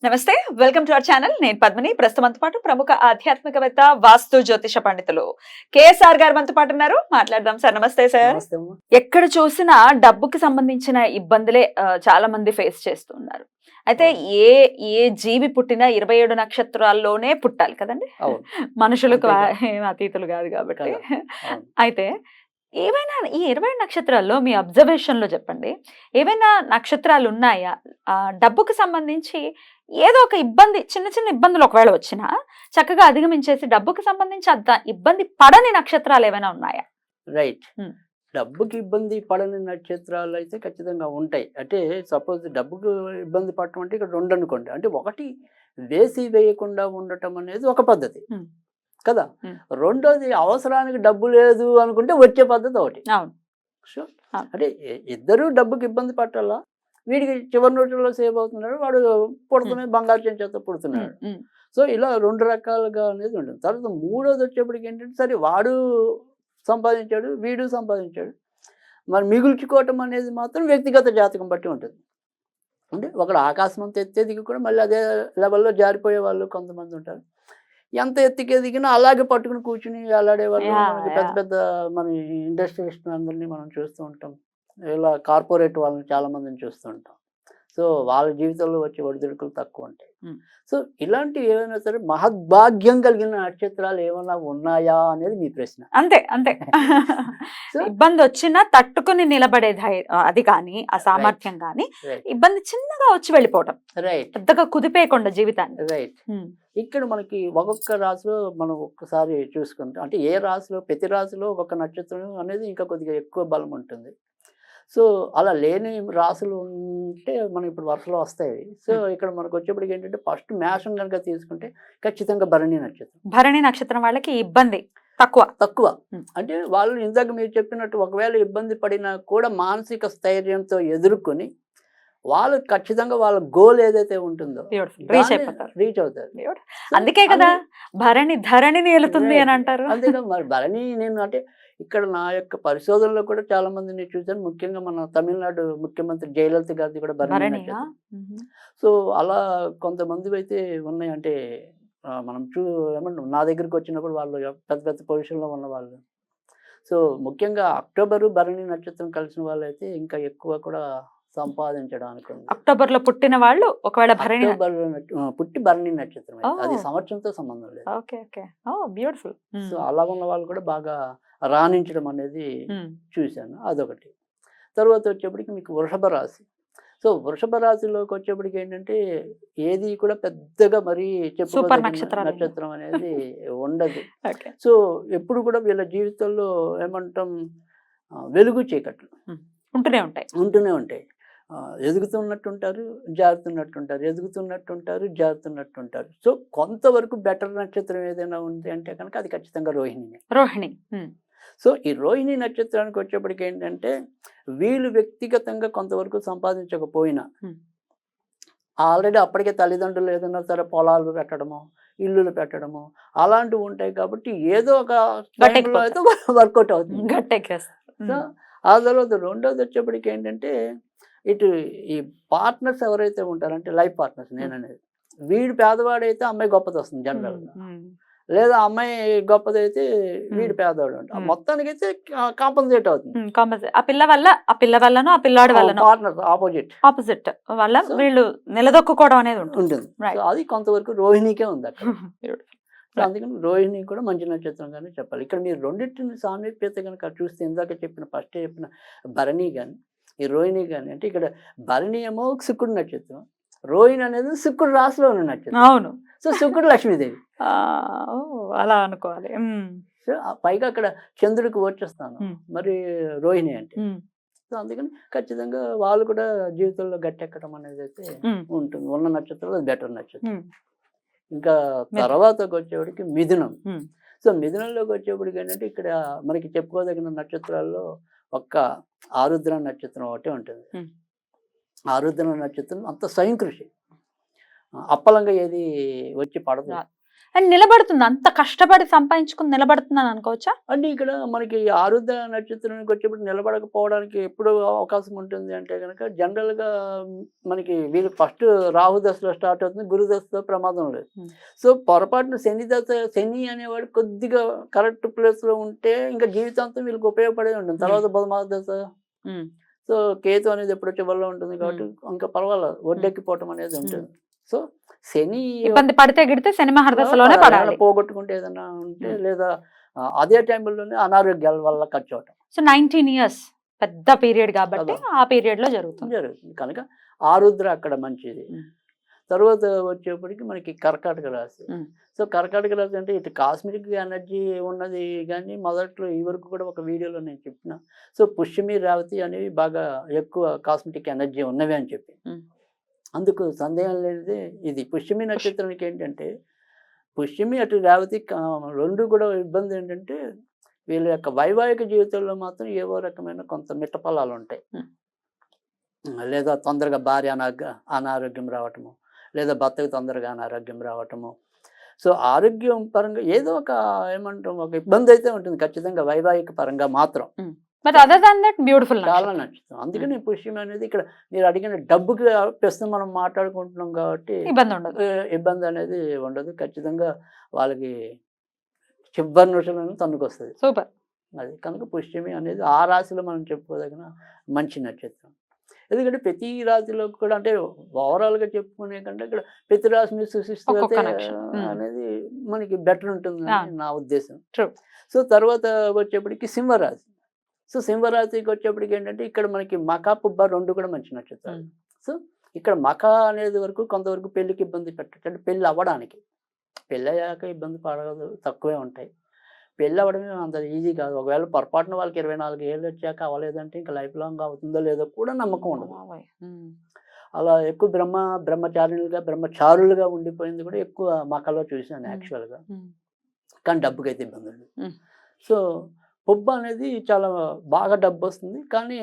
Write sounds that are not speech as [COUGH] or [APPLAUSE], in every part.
నమస్తే welcome to our channel. నేను పద్మిని. ప్రస్తుతం మనతో పాటు ప్రముఖ ఆధ్యాత్మికవేత్త వాస్తు జ్యోతిష పండితులు కేఎస్ఆర్ గారు మనతో పాటు ఉన్నారు. మాట్లాడదాం సార్. నమస్తే సార్. ఎక్కడ చూసినా డబ్బుకి సంబంధించిన ఇబ్బందులే చాలా మంది ఫేస్ చేస్తున్నారు అయితే ఏ ఏ జీవి పుట్టినా ఇరవై ఏడు నక్షత్రాల్లోనే పుట్టాలి కదండి? మనుషులకు అంతే అతీతులు కాదు కాబట్టి. అయితే ఏవైనా ఈ ఇరవై ఏడు నక్షత్రాల్లో మీ అబ్జర్వేషన్లో చెప్పండి. ఏవైనా నక్షత్రాలు ఉన్నాయా డబ్బుకు సంబంధించి ఏదో ఒక ఇబ్బంది చిన్న చిన్న ఇబ్బందులు ఒకవేళ వచ్చినా చక్కగా అధిగమించేసి డబ్బుకి సంబంధించి అంత ఇబ్బంది పడని నక్షత్రాలు ఏమైనా ఉన్నాయా? రైట్. డబ్బుకి ఇబ్బంది పడని నక్షత్రాలు అయితే ఖచ్చితంగా ఉంటాయి. అంటే సపోజ్ డబ్బుకు ఇబ్బంది పడటం అంటే ఇక్కడ రెండు అనుకోండి. అంటే ఒకటి వేసి వేయకుండా ఉండటం అనేది ఒక పద్ధతి. కదా. రెండోది అవసరానికి డబ్బు లేదు అనుకుంటే వచ్చే పద్ధతి ఒకటి. అంటే ఇద్దరు డబ్బుకి ఇబ్బంది పట్టాలా? వీడికి చివరి రోజుల్లో సేవ్ అవుతున్నాడు. వాడు పుడుతున్నాడు బంగారు చెంచేత పుడుతున్నాడు. సో ఇలా రెండు రకాలుగా అనేది ఉంటుంది. తర్వాత మూడోది వచ్చేప్పటికి ఏంటంటే సరే వాడు సంపాదించాడు వీడు సంపాదించాడు. మరి మిగుల్చుకోవటం అనేది మాత్రం వ్యక్తిగత జాతకం బట్టి ఉంటుంది. అంటే ఒకడు ఆకాశం అంత ఎత్తే దిగి కూడా మళ్ళీ అదే లెవెల్లో జారిపోయే వాళ్ళు కొంతమంది ఉంటారు. ఎంత ఎత్తుకే దిగినా అలాగే పట్టుకుని కూర్చుని అలాడే వాళ్ళు పెద్ద. పెద్ద మన ఇండస్ట్రియలిస్ట్ అందరినీ మనం చూస్తూ ఉంటాం. ఇలా కార్పొరేట్ వాళ్ళని చాలా మందిని చూస్తూ ఉంటాం. సో వాళ్ళ జీవితంలో వచ్చే ఒడిదుడుకులు తక్కువ ఉంటాయి. సో ఇలాంటివి ఏమైనా సరే మహద్భాగ్యం కలిగిన నక్షత్రాలు ఏమైనా ఉన్నాయా అనేది మీ ప్రశ్న. అంతే అంతే. [LAUGHS] ఇబ్బంది వచ్చినా తట్టుకుని నిలబడే అది కానీ ఆ సామర్థ్యం కానీ ఇబ్బంది చిన్నగా వచ్చి వెళ్ళిపోవటం. రైట్. పెద్దగా కుదిపేయకుండా జీవితాన్ని. రైట్. ఇక్కడ మనకి ఒక్కొక్క రాశిలో మనం ఒక్కసారి చూసుకుంటాం అంటే ఏ రాశిలో ప్రతి రాశిలో ఒక్కొక్క నక్షత్రం అనేది ఇంకా కొద్దిగా ఎక్కువ బలం ఉంటుంది. సో అలా లేని రాశులు ఉంటే మనం ఇప్పుడు వరుసలో వస్తాయి. సో ఇక్కడ మనకు వచ్చేప్పటికి ఏంటంటే ఫస్ట్ మేషం కనుక తీసుకుంటే ఖచ్చితంగా భరణి నక్షత్రం. భరణి నక్షత్రం వాళ్ళకి ఇబ్బంది తక్కువ. తక్కువ. అంటే వాళ్ళు ఇందాక మీరు చెప్పినట్టు ఒకవేళ ఇబ్బంది పడినా కూడా మానసిక స్థైర్యంతో ఎదుర్కొని వాళ్ళు ఖచ్చితంగా వాళ్ళ గోల్ ఏదైతే ఉంటుందో రీచ్ అయిపోతారు. రీచ్ అవుతారు. అందుకే కదా భరణి ధరణిని వెళుతుంది అని అంటారు. అంతేగా మరి భరణి నేను అంటే ఇక్కడ నా యొక్క పరిశోధనలో కూడా చాలా మందిని చూశాను. ముఖ్యంగా మన తమిళనాడు ముఖ్యమంత్రి జయలలిత గారిది కూడా భరణి. సో అలా కొంతమంది అయితే ఉన్నాయి. అంటే మనం చూ ఏమంటాం నా దగ్గరికి వచ్చినప్పుడు వాళ్ళు పెద్ద పెద్ద పొజిషన్లో ఉన్న వాళ్ళు. సో ముఖ్యంగా అక్టోబరు భరణి నక్షత్రం కలిసిన వాళ్ళు అయితే ఇంకా ఎక్కువ కూడా సంపాదించడానికి అక్టోబర్లో పుట్టిన వాళ్ళు ఒకవేళ భరణి పుట్టి భరణి నక్షత్రం. అది. సంవత్సరంతో సంబంధం లేదు. Okay okay. ఓ బ్యూటిఫుల్. సో అలా ఉన్న వాళ్ళు కూడా బాగా రాణించడం అనేది చూశాను. అదొకటి. తర్వాత వచ్చేప్పటికి మీకు వృషభ రాశి. సో వృషభ రాశిలోకి వచ్చేప్పటికి ఏంటంటే ఏది కూడా పెద్దగా మరీ ఏమీ. నక్షత్రం అనేది ఉండదు. సో ఎప్పుడు కూడా వీళ్ళ జీవితంలో ఏమంటాం వెలుగు చీకట్లు. ఉంటూనే ఉంటాయి. ఉంటూనే ఉంటాయి. ఎదుగుతున్నట్టుంటారు జారుతున్నట్టుంటారు ఎదుగుతున్నట్టుంటారు జారుతున్నట్టుంటారు. సో కొంతవరకు బెటర్ నక్షత్రం ఏదైనా ఉంది అంటే కనుక అది ఖచ్చితంగా రోహిణి రోహిణి. సో ఈ రోహిణి నక్షత్రానికి వచ్చేప్పటికి ఏంటంటే వీళ్ళు వ్యక్తిగతంగా కొంతవరకు సంపాదించకపోయినా. ఆల్రెడీ అప్పటికే తల్లిదండ్రులు ఏదైనా సరే పొలాలు పెట్టడము ఇల్లులు పెట్టడము అలాంటివి ఉంటాయి కాబట్టి ఏదో ఒక అయితే వర్కౌట్ అవుతుంది. గట్టెక్కేస్తారు. ఆ తర్వాత రెండోది వచ్చేప్పటికి ఏంటంటే ఇటు ఈ పార్ట్నర్స్ ఎవరైతే ఉంటారో అంటే లైఫ్ పార్ట్నర్స్ నేను అనేది వీడు పేదవాడైతే అమ్మాయి గొప్పది వస్తుంది జనరల్ లేదా అమ్మాయి గొప్పదైతే వీడు పేదవాడు అంట Hmm. మొత్తానికి అయితే కాంపన్సేట్ అవుతుంది. ఆ పిల్ల వల్ల ఆ పిల్ల వల్లనో ఆ పిల్లాడి వల్లనో? పార్ట్నర్ ఆపోజిట్ ఆపోజిట్ వల్ల వీళ్ళు నిలదొక్కుకోవడం అనేది ఉంటుంది. అది కొంతవరకు రోహిణికే ఉంది అక్కడ. [LAUGHS] అందుకని రోహిణి కూడా మంచి నక్షత్రంగానే చెప్పాలి. ఇక్కడ మీరు రెండింటిని సామీప్యత కనుక చూస్తే ఇందాక చెప్పిన ఫస్ట్ చెప్పిన భరణి కానీ ఈ రోహిణి కానీ అంటే ఇక్కడ భరణి ఏమో శుక్రుడు నక్షత్రం రోహిణి అనేది శుక్రుడు రాశిలో ఉన్న నక్షత్రం. అవును. సో శుక్రుడు లక్ష్మీదేవి. అలా అనుకోవాలి. సో పైగా అక్కడ చంద్రుడికి వచ్చేస్తాను. మరి రోహిణి అంటే. సో అందుకని ఖచ్చితంగా వాళ్ళు కూడా జీవితంలో గట్టెక్కడం అనేది అయితే ఉంటుంది. ఉన్న నక్షత్రం అది బెటర్ నక్షత్రం. ఇంకా తర్వాతకి వచ్చేవాడికి మిథునం. సో మిథునంలోకి వచ్చేప్పటికి ఏంటంటే ఇక్కడ మనకి చెప్పుకోదగిన నక్షత్రాల్లో ఒక్క ఆరుద్ర నక్షత్రం ఒకటే ఉంటుంది. ఆరుద్ర నక్షత్రం అంత స్వయం కృషి అప్పలంగా ఏది వచ్చి పడదు. అండ్ నిలబడుతుంది. అంత కష్టపడి సంపాదించుకుని నిలబడుతుందని అనుకోవచ్చా? అంటే ఇక్కడ మనకి ఆరుద్ర నక్షత్రానికి వచ్చేప్పుడు నిలబడకపోవడానికి ఎప్పుడు అవకాశం ఉంటుంది అంటే కనుక జనరల్గా మనకి వీళ్ళు ఫస్ట్ రాహు దశలో స్టార్ట్ అవుతుంది గురు దశలో ప్రమాదం లేదు. సో పొరపాటున శని దశ శని అనేవాడు కొద్దిగా కరెక్ట్ ప్లేస్లో ఉంటే ఇంకా జీవితాంతం వీళ్ళకి ఉపయోగపడే ఉంటుంది. తర్వాత బుధమాస దశ. సో కేతు అనేది ఎప్పుడు వచ్చే వల్ల ఉంటుంది కాబట్టి ఇంకా పర్వాలేదు. ఒడ్డెక్కిపోవటం అనేది ఉంటుంది. సో శని ఇబ్బంది పడితే గిడితే శని మహర్దశలోనే పడాలి పోగొట్టుకుంటే ఏదైనా ఉంటే. లేదా అదే టైంలోనే అనారోగ్యాల వల్ల ఖర్చు అవటం సో నైన్టీన్ ఇయర్స్ పెద్ద పీరియడ్ కాబట్టి. ఆ పీరియడ్లో జరుగుతుంది జరుగుతుంది కనుక ఆరుద్ర అక్కడ మంచిది. తర్వాత వచ్చేప్పటికి మనకి కర్కాటక రాశి. సో కర్కాటక రాశి అంటే ఇటు కాస్మిక్ ఎనర్జీ ఉన్నది కానీ మొదట్లో ఈ వరకు కూడా ఒక వీడియోలో నేను చెప్పిన సో పుష్యమి రేవతి అనేవి బాగా ఎక్కువ కాస్మెటిక్ ఎనర్జీ ఉన్నవి అని చెప్పి. అందుకు సందేహం లేనిదే ఇది. పుష్యమి నక్షత్రానికి ఏంటంటే పుష్యమి అటు రేవతి రెండు కూడా ఇబ్బంది ఏంటంటే వీళ్ళ యొక్క వైవాహిక జీవితంలో మాత్రం ఏవో రకమైన కొంత మిట్టపలాలు ఉంటాయి. లేదా తొందరగా భార్య అనారోగ్యం రావటము లేదా భర్తకు తొందరగా అనారోగ్యం రావటము. సో ఆరోగ్యం పరంగా ఏదో ఒక ఏమంటాం ఒక ఇబ్బంది అయితే ఉంటుంది ఖచ్చితంగా వైవాహిక పరంగా మాత్రం. But other than that beautiful చాలా నచ్చుతుంది అందుకని పుష్యం అనేది ఇక్కడ మీరు అడిగిన డబ్బుకి ప్రస్తుతం మనం మాట్లాడుకుంటున్నాం కాబట్టి ఇబ్బంది ఉండదు. ఇబ్బంది అనేది ఉండదు. ఖచ్చితంగా వాళ్ళకి చివరి నిమిషంలో తన్నుకొస్తుంది. సూపర్. అది కనుక పుష్యమి అనేది ఆ రాశిలో మనం చెప్పుకోదగిన మంచి నక్షత్రం. ఎందుకంటే ప్రతి రాశిలో కూడా అంటే ఓవరాల్గా చెప్పుకునే కంటే ఇక్కడ ప్రతి రాశిని సూచిస్తూ. ఉమ్. అనేది మనకి బెటర్ ఉంటుంది. నా ఉద్దేశం. సో తర్వాత వచ్చేప్పటికి సింహరాశి. సో సింహరాశికి వచ్చేప్పటికి ఏంటంటే ఇక్కడ మనకి మకా పుబ్బ రెండు కూడా మంచి నక్షత్రాలు. సో ఇక్కడ మక అనేది వరకు కొంతవరకు పెళ్ళికి ఇబ్బంది పెట్టచ్చు అంటే పెళ్ళి అవ్వడానికి పెళ్ళి అయ్యాక ఇబ్బంది పడదు తక్కువే ఉంటాయి పెళ్ళి అవ్వడమే అంత ఈజీ కాదు ఒకవేళ పొరపాటున వాళ్ళకి ఇరవై నాలుగు ఏళ్ళు వచ్చాక అవ్వలేదంటే ఇంకా లైఫ్ లాంగ్ అవుతుందో లేదో కూడా నమ్మకం ఉండదు. అలా ఎక్కువ బ్రహ్మ బ్రహ్మచారులుగా బ్రహ్మచారులుగా ఉండిపోయింది కూడా ఎక్కువ మకలో చూశాను. యాక్చువల్గా. కానీ డబ్బుకి అయితే ఇబ్బంది. సో పొబ్బ అనేది చాలా బాగా డబ్బు వస్తుంది కానీ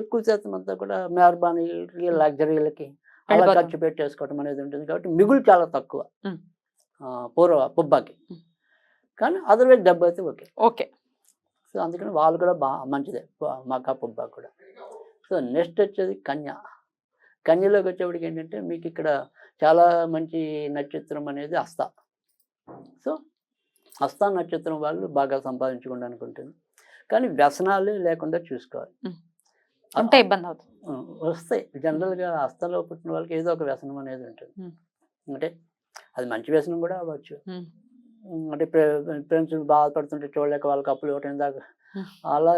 ఎక్కువ శాతం అంతా కూడా మెహర్బానీలకి లగ్జరీలకి అలా. ఖర్చు పెట్టేసుకోవడం అనేది ఉంటుంది కాబట్టి మిగులు చాలా తక్కువ. పూర్వ పొబ్బాకి. కానీ అదర్వైజ్ డబ్బు అయితే ఓకే. ఓకే. సో అందుకని వాళ్ళు కూడా బాగా మంచిదే. మకా పొబ్బా కూడా. సో నెక్స్ట్ వచ్చేది కన్య. కన్యలోకి వచ్చేప్పటికి ఏంటంటే మీకు ఇక్కడ చాలా మంచి నక్షత్రం అనేది హస్త సో హస్త నక్షత్రం వాళ్ళు బాగా సంపాదించుకోవడానికి ఉంటుంది కానీ వ్యసనాలు లేకుండా చూసుకోవాలి. ఉంటే ఇబ్బంది అవుతుంది. వస్తాయి. జనరల్గా హస్తలో పుట్టిన వాళ్ళకి ఏదో ఒక వ్యసనం అనేది ఉంటుంది. అంటే అది మంచి వ్యసనం కూడా అవ్వచ్చు. అంటే ఫ్రెండ్స్ బాధపడుతుంటే చూడలేక వాళ్ళకి అప్పులు ఇవ్వటం దాకా. అలా.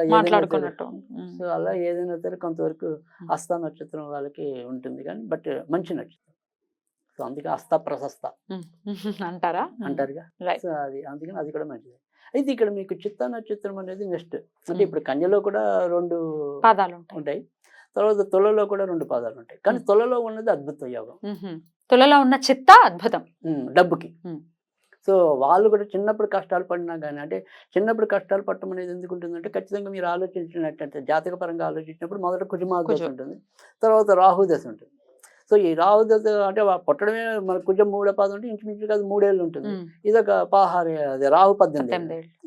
సో అలా ఏదైనా సరే కొంతవరకు హస్త నక్షత్రం వాళ్ళకి ఉంటుంది కానీ బట్ మంచి నక్షత్రం. సో అందుకే హస్త ప్రశస్త. [LAUGHS] అంటారా. అంటారుగా. సో అది అందుకని అది కూడా మంచిది అయితే ఇక్కడ మీకు చిత్త నక్షత్రం అనేది నెక్స్ట్ అంటే. ఇప్పుడు కన్యలో కూడా రెండు పాదాలు ఉంటాయి తర్వాత తులలో కూడా రెండు పాదాలు ఉంటాయి కానీ. తులలో ఉన్నది అద్భుత యోగం. తులలో ఉన్న చిత్త అద్భుతం డబ్బుకి. సో వాళ్ళు కూడా చిన్నప్పుడు కష్టాలు పడినా కానీ అంటే చిన్నప్పుడు కష్టాలు పడటం అనేది ఎందుకు ఉంటుందంటే ఖచ్చితంగా మీరు ఆలోచించినట్టయితే జాతక పరంగా ఆలోచించినప్పుడు మొదట కుజం. ఉంటుంది తర్వాత రాహు దశ ఉంటుంది సో ఈ దశ అంటే పుట్టడమే మన కుజం మూడో పాదం అంటే ఇంచుమించు కాదు మూడేళ్ళు ఉంటుంది ఉమ్. ఇదొక పదహారు అదే రాహు పద్దెనిమిది.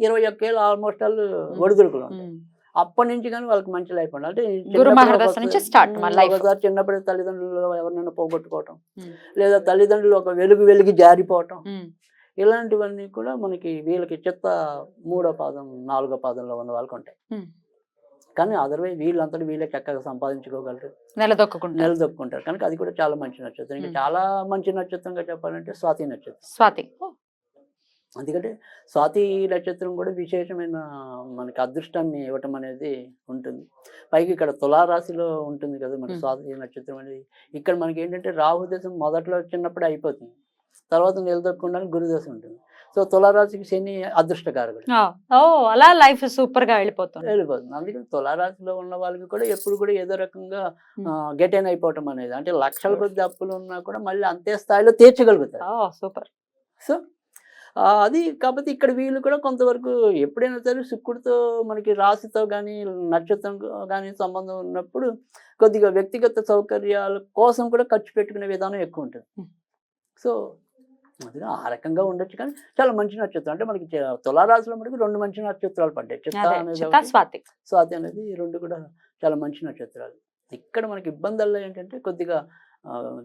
ఇరవై ఒక్క ఏళ్ళు ఆల్మోస్ట్ వాళ్ళు ఒడిదుడుకులు ఉంటాయి. అప్పటి నుంచి కానీ వాళ్ళకి మంచి లైఫ్ ఉండాలి అంటే ఒకసారి- చిన్నప్పుడు తల్లిదండ్రులు ఎవరినైనా పోగొట్టుకోవటం. లేదా తల్లిదండ్రులు ఒక వెలుగు వెలిగి జారిపోవటం. ఇలాంటివన్నీ కూడా మనకి వీళ్ళకి చెత్త మూడో పాదం నాలుగో పాదంలో ఉన్న వాళ్ళకి ఉంటాయి. కానీ అదర్వైజ్ వీళ్ళంతటి వీళ్ళే చక్కగా సంపాదించుకోగలరు. నిలదొక్కుంటారు నిలదొక్కుంటారు. కనుక అది కూడా చాలా మంచి నక్షత్రం. ఇంకా. చాలా మంచి నక్షత్రంగా చెప్పాలంటే స్వాతి నక్షత్రం. స్వాతి. ఎందుకంటే స్వాతి నక్షత్రం కూడా విశేషమైన మనకి అదృష్టాన్ని ఇవ్వటం అనేది ఉంటుంది. పైకి ఇక్కడ తులారాశిలో ఉంటుంది కదా మన. స్వాతి నక్షత్రం అనేది. ఇక్కడ మనకి ఏంటంటే రాహు దశం మొదట్లో చిన్నప్పుడే అయిపోతుంది. తర్వాత నిలదొక్కకుండా గురుదశ ఉంటుంది. సో తులారాశికి శని అదృష్టకారకుడు. ఓ అలా లైఫ్ సూపర్గా వెళ్ళిపోతుంది వెళ్ళిపోతుంది అందుకని తులారాశిలో ఉన్న వాళ్ళకి కూడా ఎప్పుడు కూడా ఏదో రకంగా. గెట్ అయిన అయిపోవటం అనేది అంటే లక్షల కొద్ది అప్పులు ఉన్నా కూడా మళ్ళీ అంతే స్థాయిలో తీర్చగలుగుతారు సూపర్ సో అది కాకపోతే ఇక్కడ వీళ్ళు కూడా కొంతవరకు ఎప్పుడైనా సరే శుక్రుడితో మనకి రాశితో కానీ నక్షత్రం కానీ సంబంధం ఉన్నప్పుడు కొద్దిగా వ్యక్తిగత సౌకర్యాల కోసం కూడా ఖర్చు పెట్టుకునే విధానం ఎక్కువ ఉంటుంది. సో అందుకని ఆ రకంగా ఉండొచ్చు కానీ చాలా మంచి నక్షత్రం అంటే మనకి తులారాశిలో మనకి రెండు మంచి నక్షత్రాలు పడ్డాయి. చిత్త అనేది స్వాతి. స్వాతి అనేది రెండు కూడా చాలా మంచి నక్షత్రాలు. ఇక్కడ మనకి ఇబ్బందుల్లో ఏంటంటే కొద్దిగా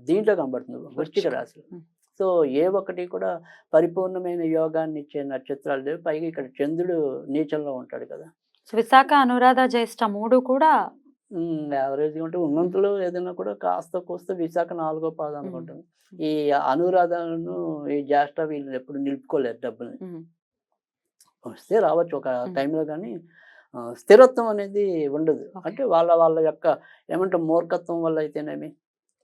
దీంట్లో కనబడుతుంది వృశ్చిక రాశి ఉం. సో ఏ ఒక్కటి కూడా పరిపూర్ణమైన యోగాన్ని ఇచ్చే నక్షత్రాలు లేవు. పైగా ఇక్కడ చంద్రుడు నీచంలో ఉంటాడు కదా. విశాఖ అనురాధ జ్యేష్ఠ మూడు కూడా యావరేజ్గా ఉంటే ఉన్నంతలో ఏదైనా కూడా కాస్త కోస్త విశాఖ నాలుగో పాదం అనుకుంటుంది ఈ అనురాధను ఈ జ్యేష్ఠ వీళ్ళు ఎప్పుడు నిలుపుకోలేరు డబ్బుల్ని. వస్తే రావచ్చు ఒక. టైంలో కానీ స్థిరత్వం అనేది ఉండదు. అంటే వాళ్ళ వాళ్ళ యొక్క ఏమంటాం మూర్ఖత్వం వల్ల అయితేనేమి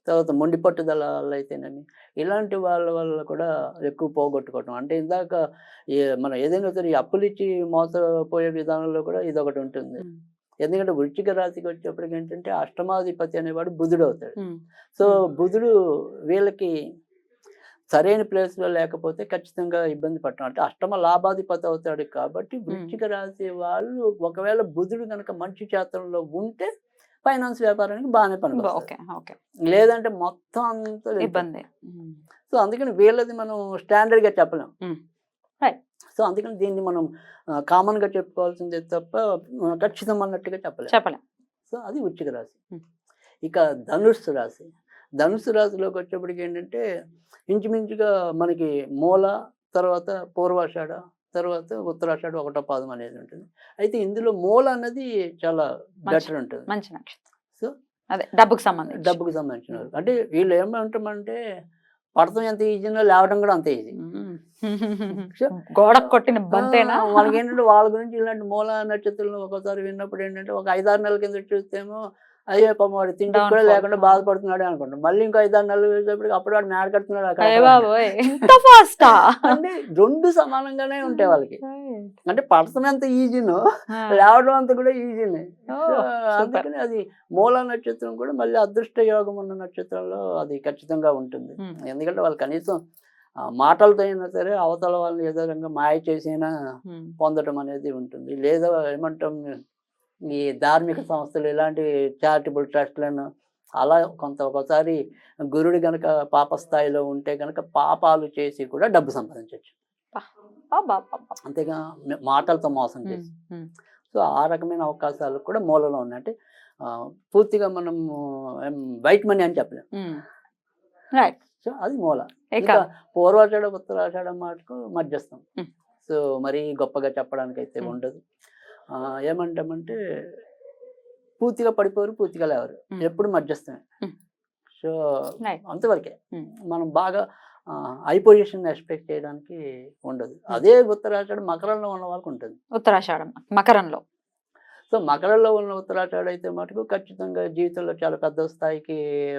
తర్వాత మొండి పట్టుదల వల్ల అయితేనేమి ఇలాంటి వాళ్ళ వల్ల కూడా ఎక్కువ పోగొట్టుకోవటం. అంటే ఇందాక మనం ఏదైనా సరే ఈ అప్పులు ఇచ్చి మోసపోయే విధానంలో కూడా ఇది ఒకటి ఉంటుంది ఎందుకంటే వృశ్చిక రాశికి వచ్చేప్పటికి ఏంటంటే అష్టమాధిపతి అనేవాడు బుధుడు అవుతాడు. సో. బుధుడు వీళ్ళకి సరైన ప్లేస్లో లేకపోతే ఖచ్చితంగా ఇబ్బంది పడటం. అంటే అష్టమ లాభాధిపతి అవుతాడు కాబట్టి వృశ్చిక రాశి వాళ్ళు ఒకవేళ బుధుడు కనుక మంచి చేతంలో ఉంటే ఫైనాన్స్ వ్యాపారానికి బాగానే పని ఓకే ఓకే. లేదంటే మొత్తం అంతా. ఇబ్బంది. సో అందుకని వీళ్ళది మనం స్టాండర్డ్గా చెప్పలేం మ్మ్. సో అందుకని దీన్ని మనం కామన్గా చెప్పుకోవాల్సిందే తప్ప ఖచ్చితం అన్నట్టుగా చెప్పలేం. చెప్పలేం. సో అది వృశ్చిక రాశి. ఇక ధనుస్సు రాశి. ధనుస్సు రాశిలోకి వచ్చేప్పటికి ఏంటంటే ఇంచుమించుగా మనకి మూల తర్వాత పూర్వాషాఢ తర్వాత ఉత్తరాషాఢ ఒకటో పాదం అనేది ఉంటుంది. అయితే ఇందులో మూల అనేది చాలా బెటర్ ఉంటుంది. మంచి నక్షత్రం. సో అదే డబ్బుకు సంబంధించి. డబ్బుకి సంబంధించిన. అంటే వీళ్ళు ఏమంటామంటే పడతం ఎంత ఈజీనో లేవడం కూడా అంతే ఈజీ. [LAUGHS] గోడకు కొట్టిన బంతేనా? వాళ్ళకి ఏంటంటే వాళ్ళ గురించి ఇలాంటి మూల నక్షత్రాలను ఒకసారి విన్నప్పుడు ఏంటంటే ఒక ఐదారు నెలల కింద చూస్తేమో అయ్యే పాపం వాడు తిండి కూడా. లేకుండా బాధపడుతున్నాడు అనుకుంటాం. మళ్ళీ ఇంకో ఐదారు నెలలు వేసేప్పటికి అప్పుడు వాడు మేడ కడుతున్నాడు అక్కడ అయ్య బాబోయ్. [LAUGHS] ఇంత ఫాస్టా? అంటే రెండు సమానంగానే ఉంటాయి వాళ్ళకి. అంటే పడతం ఎంత ఈజీనో లేవడం అంత కూడా ఈజీనే. సూపర్. అందుకని అది మూల నక్షత్రం కూడా మళ్ళీ అదృష్ట యోగం ఉన్న నక్షత్రంలో అది ఖచ్చితంగా ఉంటుంది. ఎందుకంటే వాళ్ళు కనీసం మాటలతో అయినా సరే అవతల వాళ్ళని ఏదో రకంగా మాయ చేసైనా. పొందడం అనేది ఉంటుంది లేదా ఏమంటాం ఈ ధార్మిక సంస్థలు ఇలాంటి చారిటబుల్ ట్రస్ట్లను అలా కొంత ఒకసారి గురుడు గనక పాప స్థాయిలో ఉంటే గనక పాపాలు చేసి కూడా డబ్బు సంపాదించవచ్చు. అంతేగా మాటలతో మోసం చేసి. సో ఆ రకమైన అవకాశాలు కూడా మూలలో ఉన్నాయి అంటే పూర్తిగా మనం వైట్ మనీ అని చెప్పలేం ఉమ్. రైట్ సో అది మూల పూర్వాషాఢ ఉత్తరాషాఢ మాటకు మధ్యస్థం. సో మరీ గొప్పగా చెప్పడానికి అయితే. ఉండదు ఏమంటామంటే పూర్తిగా పడిపోరు పూర్తిగా లేవరు. ఎప్పుడు మధ్యస్థమే. సో. అంతవరకే. మనం బాగా హై పొజిషన్ ఎక్స్పెక్ట్ చేయడానికి ఉండదు అదే ఉత్తరాషాఢ మకరంలో ఉన్న వాళ్ళకి ఉంటుంది ఉత్తరాషాఢం మకరంలో సో మకరంలో ఉన్న ఉత్తరాషాఢ అయితే మటుకు ఖచ్చితంగా జీవితంలో చాలా పెద్ద స్థాయికి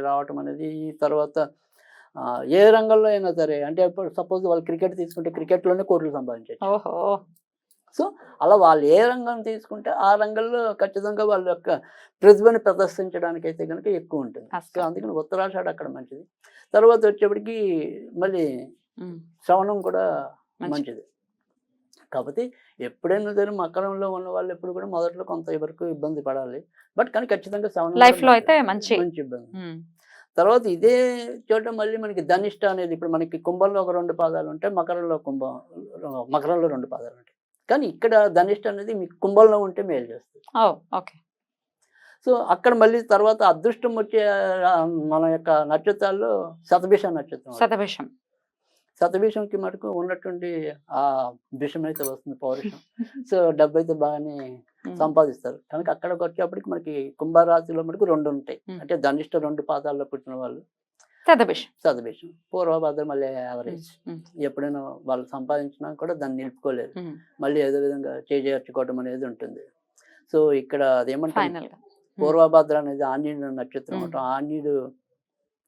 రావటం అనేది ఈ తర్వాత ఏ రంగంలో అయినా సరే అంటే సపోజ్ వాళ్ళు క్రికెట్ తీసుకుంటే క్రికెట్లోనే కోట్లు సంపాదించవచ్చు ఓహో అలా వాళ్ళు ఏ రంగం తీసుకుంటే ఆ రంగంలో ఖచ్చితంగా వాళ్ళ యొక్క ప్రతిభని ప్రదర్శించడానికి అయితే కనుక ఎక్కువ ఉంటుంది సో. అందుకని ఉత్తరాషాఢ అక్కడ మంచిది తర్వాత వచ్చేప్పటికి మళ్ళీ. శ్రవణం కూడా మంచిది. కాకపోతే ఎప్పుడైనా సరే మకరంలో ఉన్న వాళ్ళు ఎప్పుడు కూడా మొదట్లో కొంత వరకు ఇబ్బంది పడాలి. బట్ కానీ ఖచ్చితంగా శ్రవణం Life లో అయితే మంచి. మంచి ఇబ్బంది. తర్వాత ఇదే చోట మళ్ళీ మనకి ధనిష్ట అనేది ఇప్పుడు మనకి కుంభంలో ఒక రెండు పాదాలు ఉంటాయి మకరంలో కుంభం మకరంలో రెండు పాదాలు ఉంటాయి. కానీ ఇక్కడ ధనిష్ట అనేది మీకు కుంభంలో ఉంటే మేలు చేస్తుంది. ఓకే. సో అక్కడ మళ్ళీ తర్వాత అదృష్టం వచ్చే మన యొక్క నక్షత్రాల్లో శతభిష నక్షత్రం. శతభిషం. శతభిషంకి మటుకు ఉన్నటువంటి ఆ విషం అయితే వస్తుంది పౌరుషం. సో డబ్బు అయితే బాగానే. సంపాదిస్తారు. కనుక అక్కడికి వచ్చేప్పటికి మనకి కుంభరాశిలో మటుకు రెండు ఉంటాయి. అంటే ధనిష్ట రెండు పాదాల్లో పుట్టిన వాళ్ళు. శతభిషం శతభిషం పూర్వభాద్ర మళ్ళీ యావరేజ్. ఎప్పుడైనా వాళ్ళు సంపాదించినా కూడా దాన్ని నిలుపుకోలేదు. మళ్ళీ ఏదో విధంగా చేజేర్చుకోవడం అనేది ఉంటుంది. సో ఇక్కడ గా. పూర్వభద్ర అనేది ఆంజనేయుడు నక్షత్రం ఆంజనేయుడు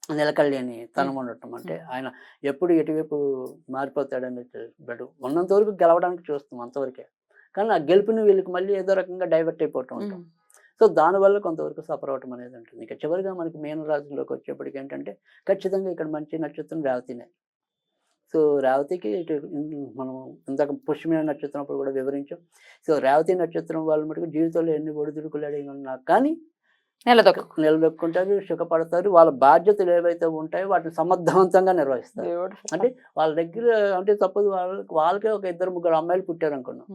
నిలకల్లేని తనం ఉండటం అంటే ఆయన ఎప్పుడు ఎటువైపు మారిపోతాడని బట్ ఉన్నంత వరకు గెలవడానికి చూస్తాం అంతవరకే. కానీ ఆ గెలుపుని వీళ్ళకి మళ్ళీ ఏదో రకంగా డైవర్ట్ అయిపోతూ ఉంటాం. సో దానివల్ల కొంతవరకు సఫర్ అవటం అనేది ఉంటుంది. ఇక చివరిగా మనకి మీన రాశిలోకి వచ్చేప్పటికి ఏంటంటే ఖచ్చితంగా ఇక్కడ మంచి నక్షత్రం రేవతినే. సో రేవతికి ఇటు మనం ఇందాక పుష్యమైన నక్షత్రం అప్పుడు కూడా వివరించాం. సో రేవతి నక్షత్రం వాళ్ళు మటుకు జీవితంలో ఎన్ని ఒడిదుడుకులు అడిగి ఉన్నా కానీ నిలదొక్కు. నిలదొక్కుంటారు సుఖపడతారు. వాళ్ళ బాధ్యతలు ఏవైతే ఉంటాయో వాటిని సమర్థవంతంగా నిర్వహిస్తారు. అంటే వాళ్ళ దగ్గర అంటే సపోజ్ వాళ్ళకి వాళ్ళకే ఒక ఇద్దరు ముగ్గురు అమ్మాయిలు పుట్టారు అనుకున్నాం.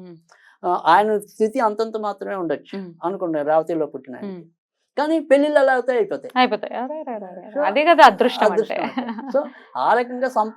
ఆయన స్థితి అంతంత మాత్రమే ఉండొచ్చు అనుకున్నాను రేవతిలో పుట్టిన. కానీ పెళ్ళిళ్ళు అలా అవుతాయి అయిపోతాయి. అయిపోతాయి. అదే కదా అదృష్టం అదృష్టం. సో ఆ రకంగా సంపా